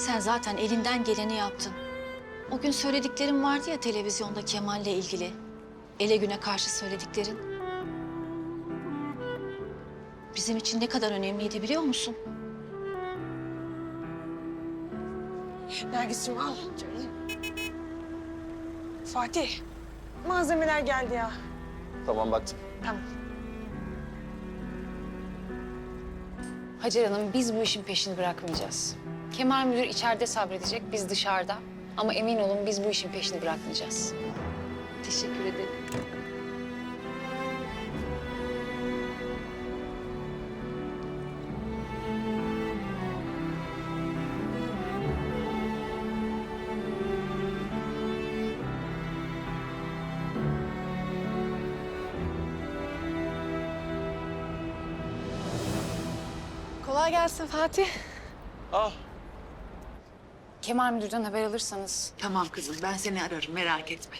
Sen zaten elinden geleni yaptın. O gün söylediklerim vardı ya televizyonda Kemal'le ilgili. Ele güne karşı söylediklerin. Bizim için ne kadar önemliydi biliyor musun? Nergis'im al. Fatih, malzemeler geldi ya. Tamam baktım. Tamam. Hacer Hanım biz bu işin peşini bırakmayacağız. Kemal Müdür içeride sabredecek, biz dışarıda. Ama emin olun biz bu işin peşini bırakmayacağız. Teşekkür ederim. Kolay gelsin Fatih. Ah Kemal Müdür'den haber alırsanız Tamam kızım ben seni ararım merak etme.